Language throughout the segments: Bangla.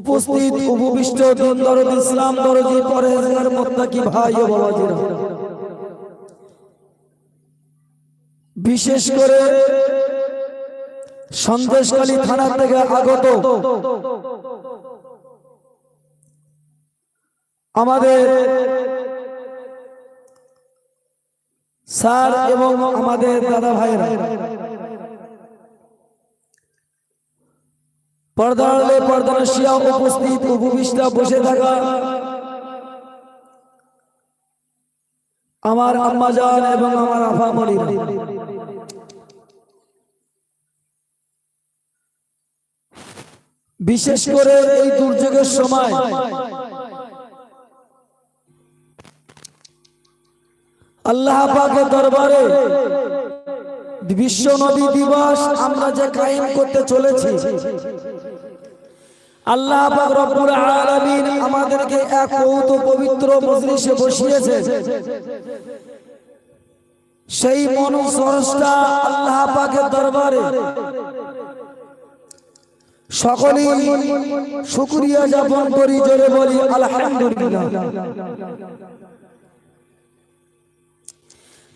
উপস্থিত উপবিষ্ট দিন দরদ ইসলাম দরজি পরেজগার মুত্তাকি ভাই ও বাবাজিরা। বিশেষ করে সন্দেশকালী থানা থেকে আগত আমাদের স্যার এবং আমাদের দাদা ভাইরা পর্দালে পর্দানশিয়া উপস্থিত, উপবিষ্টা বসে থাকা। আমার আম্মাজান এবং আমার আফা আফামণিরা বিশেষ করে এই দুর্যোগের সময়। আল্লাহ পাকের দরবারে বিশ্ব নদী দিবস আমরা যে কায়েম করতে চলেছি আল্লাহ আমাদেরকে এক পবিত্র মজলিসে বসিয়েছে সেই মনুষ্যটা আল্লাহ পাকের দরবারে। সকলেই শুকরিয়া যাপন করি, জোরে বলি, আলহামদুলিল্লাহ।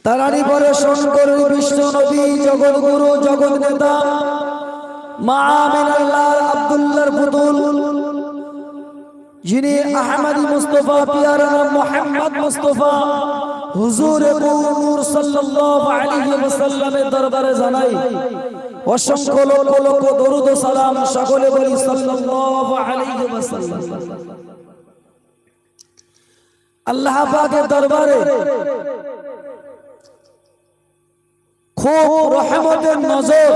তারারি পরে শঙ্কর, বিষ্ণু, নবী জগৎ গুরু জগৎ নেতা, মা আব্দুল্লাহর পুতুল যিনি আহমদি মুস্তফা, পিয়ারা মোহাম্মদ মুস্তফা, হুজুর নূর সাল্লাল্লাহু আলাইহি ওয়াসাল্লামের দরবারে জানাই, অসংখ্য লক্ষ লক্ষ দরুদ ও সালাম সকলে বলি সাল্লাল্লাহু আলাইহি ওয়াসাল্লাম। আল্লাহ পাকের দরবারে খুব রহমতের নজর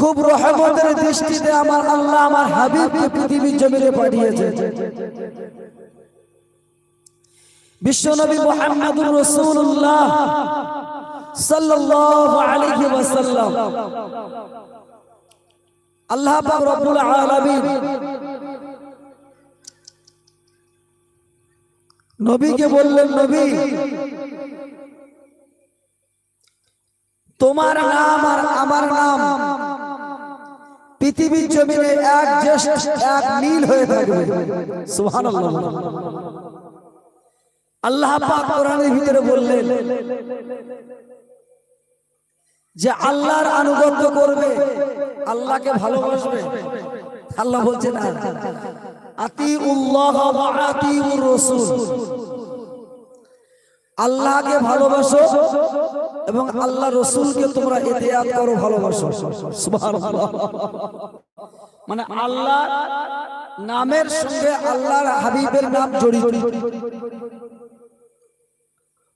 খুব রহমতের দৃষ্টিতে আমার আল্লাহ আমার হাবিবকে পৃথিবীর জমিনে পাঠিয়েছে। বিশ্বনবী মুহাম্মদুর রাসূলুল্লাহ সাল্লাল্লাহু আলাইহি ওয়াসাল্লাম। আল্লাহ পাক রব্বুল আলামিন নবীকে বললেন, নবী, তোমার নাম আর আমার নাম পৃথিবীর জমিনে এক এক নীল হয়ে থাকবে আল্লাহ কোরআনের ভিতরে বললেন যে আল্লাহর আনুগত্য করবে, আল্লাহকে ভালোবাসবে। আল্লাহ আতি উল্লাহ আতি রসুল। আল্লাহকে ভালোবাসো এবং আল্লাহ রসুলকে তোমরা এতে করো ভালোবাসো। মানে আল্লাহ নামের সঙ্গে আল্লাহর হাবিবের নাম জড়িত।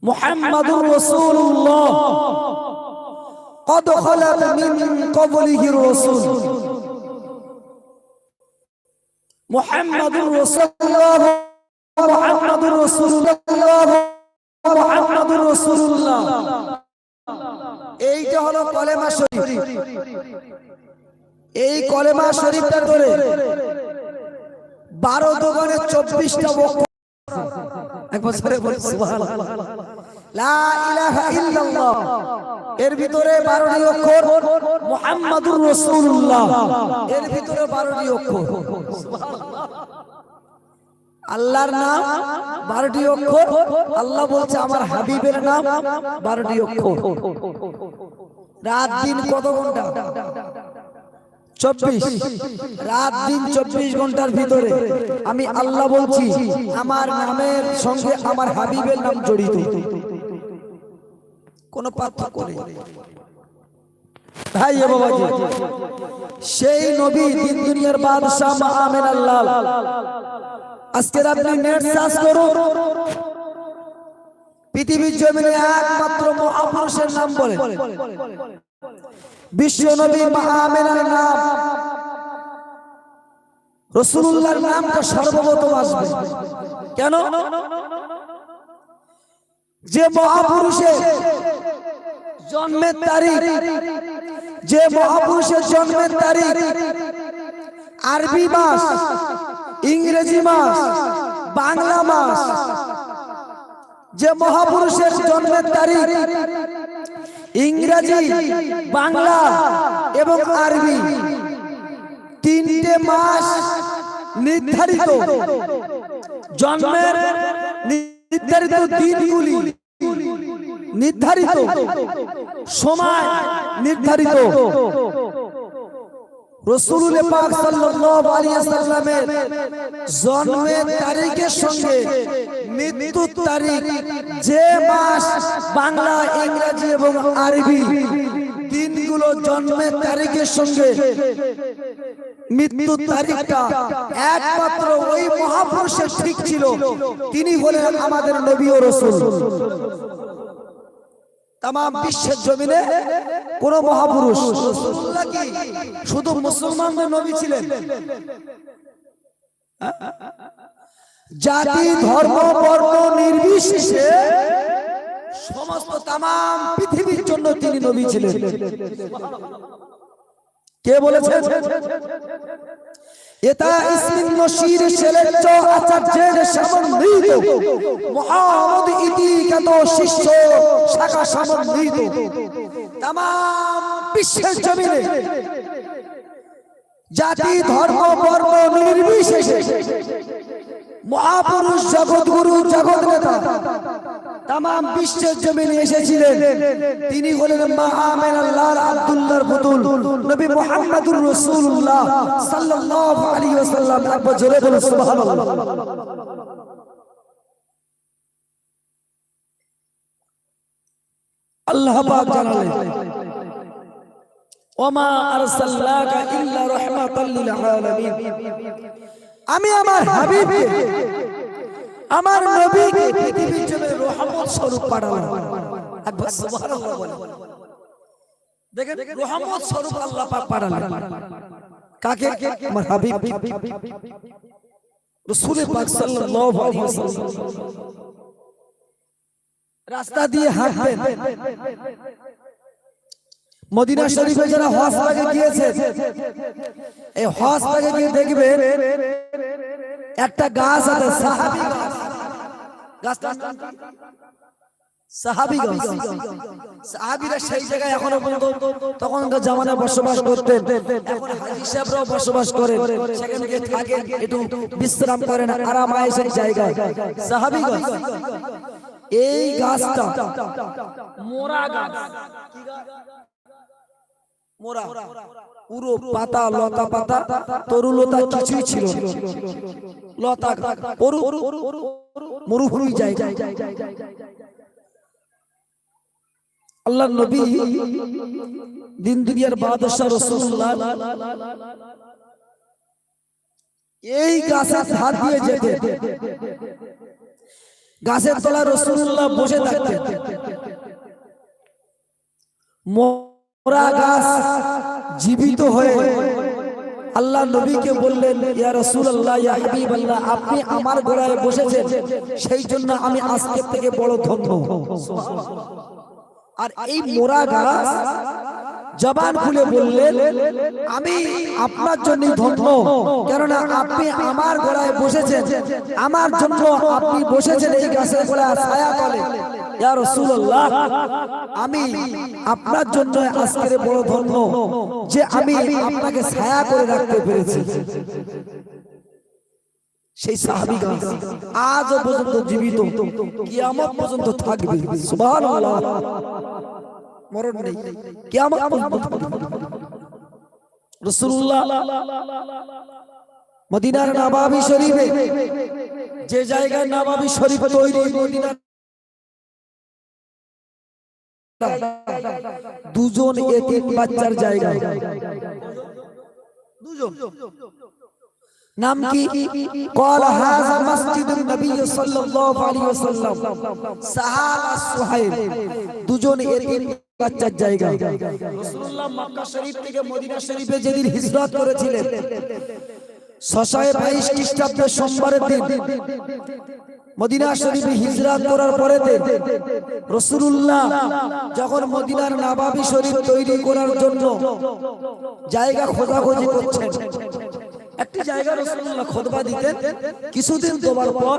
মোহাম্মদুর রসুল্লাহ কত খলাত মিন কবলিহি রসুল। মোহাম্মদুর রসুল্লাহ মোহাম্মদুর রসুল্লাহ মুহাম্মাদুর রাসূলুল্লাহ। এইটা হলো কলেমা শরীফ। এই কলেমা শরীফটা ধরে বারো দোকানে চব্বিশটা এর ভিতরে বারোটি অক্ষর মোহাম্মদুর রসুল্লাহ এর ভিতরে বারোটি অক্ষর। আল্লাহর নাম, বারোটি অক্ষর। আল্লাহ বলছে, আমার হাবিবের নাম, বারোটি অক্ষর। রাত দিন কত ঘণ্টা? চব্বিশ। রাত দিন চব্বিশ ঘণ্টার ভিতরে আমি আল্লাহ বলছি, আমার নামের সঙ্গে আমার হাবিবের নাম জড়িত। কোন পার্থক্য নেই। ভাই বাবাজি, সেই নবী দিন দুনিয়ার বাদশাহ মা আমেন আল্লাহ। আজকের আপনি নেট সার্চ করুন, পৃথিবীর জমিনে একমাত্র মহাপুরুষ মহাপুরুষের নাম বলে। বিশ্ব নবী মাহামেনার নাম। রসুল্লাহর নামটা সর্বপ্রথম আসবে। কেন? যে মহাপুরুষের জন্মের তারিখ, যে মহাপুরুষের জন্মের তারিখ, আরবি মাস ইংরেজি মাস, বাংলা মাস। যে মহাপুরুষের জন্মের তারিখ, ইংরেজি, বাংলা এবং আরবি। তিনটে মাস নির্ধারিত। জন্মের নির্ধারিত দিনগুলি নির্ধারিত। সময় নির্ধারিত। রসুল পাক সাল্লাল্লাহু আলাইহি সাল্লামের জন্মের তারিখের সঙ্গে মৃত্যুর তারিখ যে মাস বাংলা, ইংরেজি এবং আরবি দিনগুলো জন্মের তারিখের সঙ্গে মৃত্যুর তারিখটা একমাত্র ওই মহাপুরুষের ঠিক ছিল। তিনি হলেন আমাদের নবী ও রসুল। তাম বিশ্বের জমিনে কোন মহাপুরুষ শুধু মুসলমানদের নবী ছিলেন? জাতি ধর্ম বর্ণ নির্বিশেষে সমস্ত তাম পৃথিবীর জন্য তিনি নবী ছিলেন। কে বলেছেন? এটা ইসমিন নশির সেলেচ্চ আচার্যের জমিনে জাতি, ধর্ম নির্বিশেষে মহাপুরুষ, জগৎগুরু জগৎ নেতা তাম বিশ্বের জমিনে এসেছিলেন। তিনি হলেন মাহমেন আল্লাহ আব্দুল্লাহর পুতুল, নবী মুহাম্মদুর রাসূলুল্লাহ সাল্লাল্লাহু আলাইহি ওয়াসাল্লাম। আল্লাহ পাক জানালেন। ওমা আরসালনাকা ইল্লা রাহমাতাল লিল আলামিন। আমি আমার হাবিবকে আমার নবীকে পৃথিবীর জন্য রহমত স্বরূপ পাঠালাম। একবার সুবহানাল্লাহ বলেন। দেখেন রহমত স্বরূপ আল্লাহ পাক পাঠালেন। কাকে? আমার হাবিব রাসূল পাক সাল্লাল্লাহু আলাইহি ওয়াসাল্লাম। রাস্তা দিয়ে হাঁটতেন মদিনা শরীফে যারা হজ পাকে গিয়েছে এই হজ পাকে গিয়ে দেখবে একটা গাছ আছে সাহাবি গাছ। সাহাবিরা সেই জায়গায় এখনও পর্যন্ত তখনকার জামানায় বসবাস করতেন। এখন হাজী সাহেবরাও বসবাস করেন। সেখানে গিয়ে থাকেন একটু বিশ্রাম করেন আরাম আয়েসের জায়গায়। সাহাবি গাছ। এই গাছটা। মোরা গাছ? মোরা। পুরো পাতা লতা পাতা তরুলতা কিছুই ছিল। লতা মরুভূমি জায়গা। আল্লাহ নবী দিন দুনিয়ার বাদশাহ রাসূলুল্লাহ। এই গাছের ধার দিয়ে যেতে গাছের তলায় রাসূলুল্লাহ বসে থাকতেন। মোরা গাছ জীবিত হয়ে আল্লাহ নবীকে বললেন ইয়া রাসূলুল্লাহ ইয়া হাবিবাল্লাহ আপনি আমার গোড়ায় বসেছেন। সেই জন্য আমি আজকে থেকে বড় ধন্য আর এই মোরা গাছ জবান খুলে বললেন, আমি আপনার জন্য ধন্য। কেননা আপনি আমার গোড়ায় বসেছেন। আমার জন্য আপনি বসেছেন এই গাছের গোড়ায় ছায়া তলে আমি আপনার জন্য আজকের বড় ধন্য যে আমি আপনাকে ছায়া করে রাখতে পেরেছি। সেই সাহাবী গাছ পর্যন্ত জীবিত, কিয়ামত পর্যন্ত থাকবে। মরণ নেই। কিয়ামত পর্যন্ত। রাসূলুল্লাহ মদিনার নবাবী শরীফে যে জায়গায় নবাবী শরীফ তৈরি মদিনার দুজন এতিম বাচ্চার জায়গায়। দুজন। নাম কি قال هذا مسجد النبي صلى الله عليه وسلم সাহাল আর সুহাইল দুজন এতিম বাচ্চার জায়গা রাসূলুল্লাহ মক্কা শরীফ থেকে মদিনা শরীফে যেদিন হিজরত করেছিলেন ছশয় বাইশ খ্রিস্টাব্দের সোমবারের দিন মদিনা শরীফে হিজরত করার পরেতে রসুল্লাহ যখন মদিনার নাবাবি শরীফ তৈরি করার জন্য জায়গা খোঁজাখুঁজি করছেন একটি জায়গা রসুল্লাহ খোদবা দিতেন। কিছুদিন তোমার পর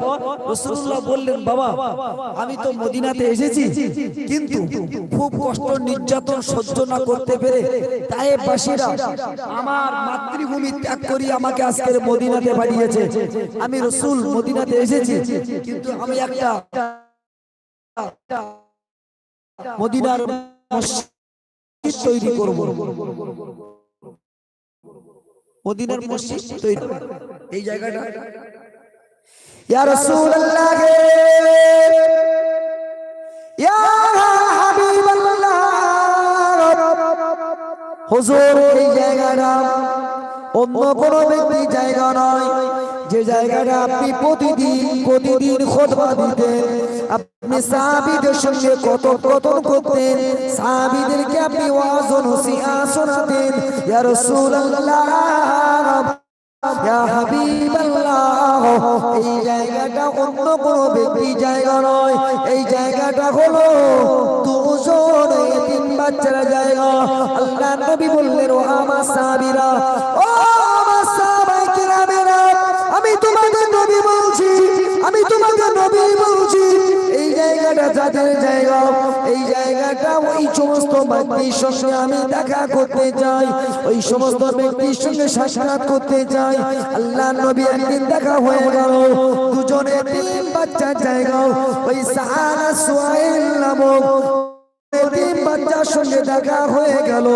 রসুল্লাহ বললেন, বাবা, আমি তো মদিনাতে এসেছি, কিন্তু খুব কষ্ট নির্যাতন সহ্য না করতে পেরে তাই বাসীরা আমার মাতৃভূমি ত্যাগ করি আমাকে আজকের মদিনাতে পাঠিয়েছে। আমি রসুল মদিনাতে এসেছি, কিন্তু আমি একটা মদিনার মসজিদ তৈরি করব। মদিনার মসজিদ তৈরি এই জায়গাটা ইয়া রাসূলুল্লাহ ইয়া হাবিবাল্লাহ হুজুর এই জায়গাটা অন্য কোন ব্যক্তি জায়গা নয়। যে জায়গাটা আপনি প্রতিদিন প্রতিদিন খোদবা দিতেন, আপনি সাহাবীদের সঙ্গে কত কথন করতেন, সাহাবীদেরকে আপনি ওয়াজ ও নসিহত শোনাতেন। ইয়া রাসূলুল্লাহ এই জায়গাটা অন্য কোন ব্যক্তি জায়গা নয়। এই জায়গাটা হলো দুজন তিন জায়গা। আল্লাহ নবী বললেন, ও আমার সাহাবীরা, ও আমি তোমাদের নবী বলছি, আমি তোমাকে নবী বলছি। এই জায়গাটা যাদের জায়গা, এই জায়গাটা ওই সমস্ত ব্যক্তির সঙ্গে আমি দেখা করতে চাই, ওই সমস্ত ব্যক্তির সঙ্গে সাক্ষাৎ করতে চাই। আল্লাহ নবী একদিন দেখা হয়ে গেল, দুজনে তিন বাচ্চার জায়গা, ওই সাহারা সোয়াইল নামক তিন বাচ্চার সঙ্গে দেখা হয়ে গেল।